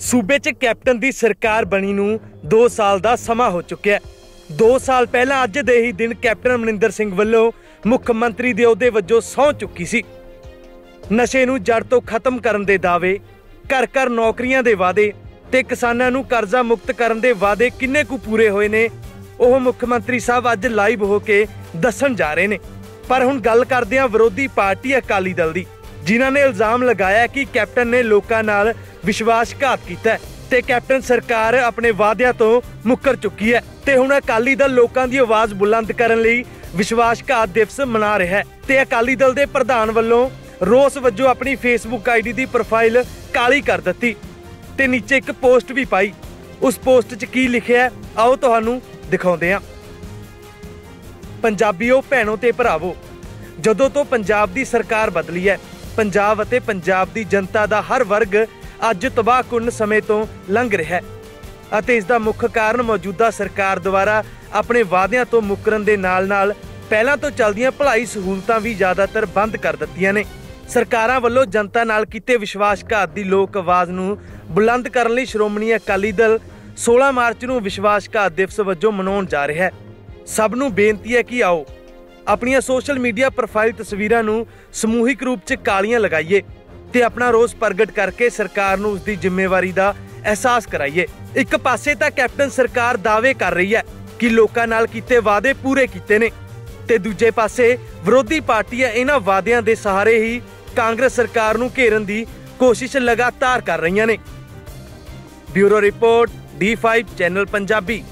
ਸੂਬੇ 'ਚ ਕੈਪਟਨ ਦੀ ਸਰਕਾਰ ਬਣੀ ਨੂੰ 2 ਸਾਲ ਦਾ ਸਮਾਂ ਹੋ ਚੁੱਕਿਆ ਹੈ। 2 ਸਾਲ ਪਹਿਲਾਂ ਅੱਜ ਦੇ ਹੀ ਦਿਨ ਕੈਪਟਨ ਅਮਰਿੰਦਰ ਸਿੰਘ ਵੱਲੋਂ ਮੁੱਖ ਮੰਤਰੀ ਦੇ ਅਹੁਦੇ ਵਜੋਂ ਸੌਂ ਚੁੱਕੀ ਸੀ। ਨਸ਼ੇ ਨੂੰ ਜੜ ਤੋਂ ਖਤਮ ਕਰਨ ਦੇ ਦਾਅਵੇ, ਘਰ ਘਰ ਨੌਕਰੀਆਂ ਦੇ ਵਾਅਦੇ ਤੇ ਕਿਸਾਨਾਂ ਨੂੰ ਕਰਜ਼ਾ ਮੁਕਤ ਕਰਨ ਦੇ ਵਾਅਦੇ ਕਿੰਨੇ ਕੁ ਪੂਰੇ ਹੋਏ ਨੇ ਉਹ ਮੁੱਖ ਮੰਤਰੀ ਸਾਹਿਬ ਅੱਜ ਲਾਈਵ ਹੋ ਕੇ ਦੱਸਣ ਜਾ ਰਹੇ ਨੇ। ਪਰ ਹੁਣ ਗੱਲ ਕਰਦੇ ਹਾਂ ਵਿਰੋਧੀ ਪਾਰਟੀ ਅਕਾਲੀ ਦਲ ਦੀ, ਜਿਨ੍ਹਾਂ ਨੇ ਇਲਜ਼ਾਮ ਲਗਾਇਆ ਕਿ ਕੈਪਟਨ ਨੇ ਲੋਕਾਂ ਨਾਲ ਵਿਸ਼ਵਾਸਘਾਤ ਕੀਤਾ ਤੇ ਕੈਪਟਨ ਸਰਕਾਰ ਆਪਣੇ ਵਾਅਦਿਆਂ ਤੋਂ ਮੁੱਕਰ ਚੁੱਕੀ ਹੈ ਤੇ ਹੁਣ ਅਕਾਲੀ ਦਲ ਲੋਕਾਂ ਦੀ ਆਵਾਜ਼ ਬੁਲੰਦ ਕਰਨ ਲਈ ਵਿਸ਼ਵਾਸਘਾਤ ਦਿਵਸ ਮਨਾ ਰਿਹਾ ਹੈ ਤੇ ਅਕਾਲੀ ਦਲ ਦੇ ਪ੍ਰਧਾਨ ਵੱਲੋਂ ਰੋਸ ਵਜੋਂ ਆਪਣੀ ਫੇਸਬੁੱਕ ਆਈਡੀ ਦੀ ਪ੍ਰੋਫਾਈਲ ਕਾਲੀ ਕਰ ਦਿੱਤੀ ਤੇ ਨੀਚੇ ਇੱਕ ਪੋਸਟ ਵੀ ਪਾਈ। ਉਸ ਪੋਸਟ 'ਚ ਕੀ ਲਿਖਿਆ ਆਓ ਤੁਹਾਨੂੰ ਦਿਖਾਉਂਦੇ ਹਾਂ। ਪੰਜਾਬੀਓ ਭੈਣੋ ਤੇ ਭਰਾਵੋ, ਜਦੋਂ ਤੋਂ ਪੰਜਾਬ ਦੀ ਸਰਕਾਰ ਬਦਲੀ ਹੈ, ਪੰਜਾਬ ਅਤੇ ਪੰਜਾਬ ਦੀ ਜਨਤਾ ਦਾ ਹਰ ਵਰਗ ਅੱਜ ਤਬਾਹਕੁਨ ਸਮੇਂ ਤੋਂ ਲੰਘ ਰਿਹਾ ਹੈ ਅਤੇ ਇਸ ਦਾ ਮੁੱਖ ਕਾਰਨ ਮੌਜੂਦਾ ਸਰਕਾਰ ਦੁਆਰਾ ਆਪਣੇ ਵਾਅਦਿਆਂ ਤੋਂ ਮੁਕਰਨ ਦੇ ਨਾਲ-ਨਾਲ ਪਹਿਲਾਂ ਤੋਂ ਚੱਲਦੀਆਂ ਭਲਾਈ ਸਹੂਲਤਾਂ ਵੀ ਜ਼ਿਆਦਾਤਰ ਬੰਦ ਕਰ ਦਿੱਤੀਆਂ ਨੇ। ਸਰਕਾਰਾਂ ਵੱਲੋਂ ਜਨਤਾ ਨਾਲ ਕੀਤੇ ਵਿਸ਼ਵਾਸਘਾਤ ਦੀ ਲੋਕ ਆਵਾਜ਼ ਨੂੰ ਬੁਲੰਦ ਕਰਨ ਲਈ ਸ਼੍ਰੋਮਣੀ ਅਕਾਲੀ ਦਲ 16 ਮਾਰਚ ਨੂੰ ਵਿਸ਼ਵਾਸਘਾਤ ਦਿਵਸ ਵਜੋਂ ਮਨਾਉਣ ਜਾ ਰਿਹਾ ਹੈ। ਸਭ ਨੂੰ ਬੇਨਤੀ ਹੈ ਕਿ ਆਓ, ਆਪਣੀਆਂ ਸੋਸ਼ਲ ਮੀਡੀਆ ਪ੍ਰੋਫਾਈਲ ਤਸਵੀਰਾਂ ਨੂੰ ਸਮੂਹਿਕ ਰੂਪ 'ਚ ਕਾਲੀਆਂ ਲਗਾਈਏ ਤੇ ਆਪਣਾ ਰੋਸ ਪ੍ਰਗਟ ਕਰਕੇ ਸਰਕਾਰ ਨੂੰ ਉਸ ਦੀ ਜ਼ਿੰਮੇਵਾਰੀ ਦਾ ਅਹਿਸਾਸ ਕਰਾਈਏ। ਇੱਕ ਪਾਸੇ ਤਾਂ ਕੈਪਟਨ ਸਰਕਾਰ ਦਾਅਵੇ ਕਰ ਰਹੀ ਹੈ ਕਿ ਲੋਕਾਂ ਨਾਲ ਕੀਤੇ ਵਾਅਦੇ ਪੂਰੇ ਕੀਤੇ ਨੇ ਤੇ ਦੂਜੇ ਪਾਸੇ ਵਿਰੋਧੀ ਪਾਰਟੀਆਂ ਇਹਨਾਂ ਵਾਅਦਿਆਂ ਦੇ ਸਹਾਰੇ ਹੀ ਕਾਂਗਰਸ ਸਰਕਾਰ ਨੂੰ ਘੇਰਨ ਦੀ ਕੋਸ਼ਿਸ਼ ਲਗਾਤਾਰ ਕਰ ਰਹੀਆਂ ਨੇ। Bureau report D5 channel Punjabi